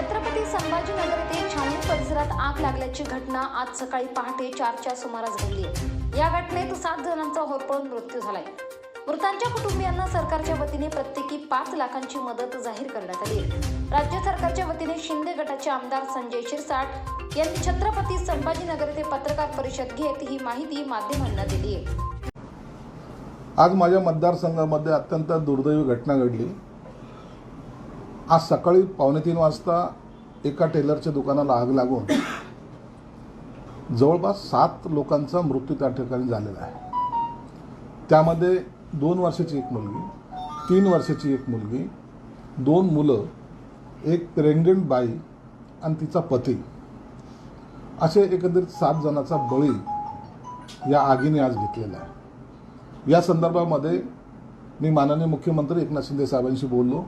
छत्रपती संभाजीनगर येथे छावणी परिसरात आग लागल्याची घटना आज सकाळी पहाटे चारच्या सुमारास घडली या घटनेत सात जणांचा होरपळून मृत्यू झालाय. मृतांच्या कुटुंबियांना सरकारच्या वतीने प्रत्येकी पाच लाखांची मदत जाहीर करण्यात आली राज्य सरकारच्या वतीने शिंदे गटाचे आमदार संजय शिरसाट यांनी छत्रपती संभाजीनगर येथे पत्रकार परिषद घेत ही माहिती माध्यमांना दिली आहे. आज माझ्या मतदारसंघामध्ये अत्यंत दुर्दैवी घटना घडली. आज सकाळी पावणे तीन वाजता एका टेलरच्या दुकानाला आग लागून जवळपास सात लोकांचा मृत्यू त्या ठिकाणी झालेला आहे. त्यामध्ये दोन वर्षाची एक मुलगी तीन वर्षाची एक मुलगी दोन मुलं एक प्रेग्नंट बाई आणि तिचा पती. असे एकंदरीत सात जणांचा बळी या आगीने आज घेतलेला आहे. या संदर्भामध्ये मी माननीय मुख्यमंत्री एकनाथ शिंदे साहेबांशी बोललो.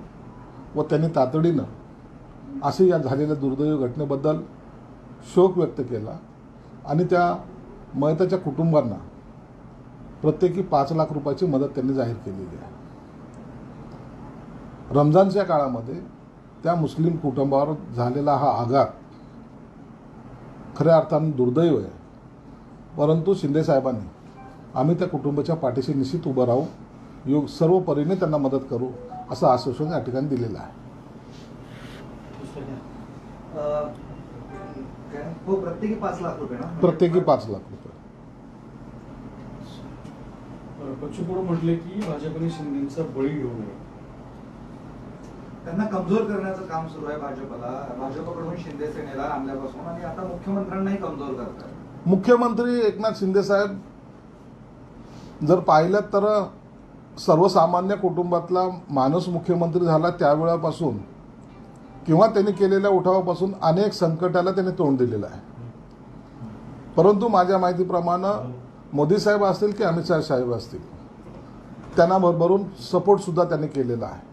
व त्यांनी तातडीनं असे या झालेल्या दुर्दैवी घटनेबद्दल शोक व्यक्त केला आणि त्या मयताच्या कुटुंबांना प्रत्येकी पाच लाख रुपयाची मदत त्यांनी जाहीर केलेली आहे. रमजानच्या काळामध्ये त्या मुस्लिम कुटुंबावर झालेला हा आघात खऱ्या अर्थानं दुर्दैव आहे. परंतु शिंदेसाहेबांनी आम्ही त्या कुटुंबाच्या पाठीशी निश्चित उभं राहू योग सर्व परीने त्यांना मदत करू असं आश्वासन या ठिकाणी दिलेलं आहे? हो प्रत्येकी पाच लाख रुपये ना? प्रत्येकी पाच लाख रुपये. म्हटले की भाजपने शिंदेचा बळी घेऊ नये. त्यांना कमजोर करण्याचं काम सुरू आहे भाजपला. भाजपकडून शिंदे सेनेला आणल्यापासून आणि आता मुख्यमंत्र्यांनाही कमजोर करतात. मुख्यमंत्री एकनाथ शिंदे साहेब जर पाहिलं तर सर्वसामान्य कुटुंबातला माणूस मुख्यमंत्री झाला त्यावेळापासून किंवा त्यांनी केलेल्या उठावापासून अनेक संकटाला त्यांनी तोंड दिलेलं आहे. परंतु माझ्या माहितीप्रमाणे मोदी साहेब असतील की अमित शाह साहेब असतील त्यांना भरभरून सपोर्टसुद्धा त्यांनी केलेला आहे.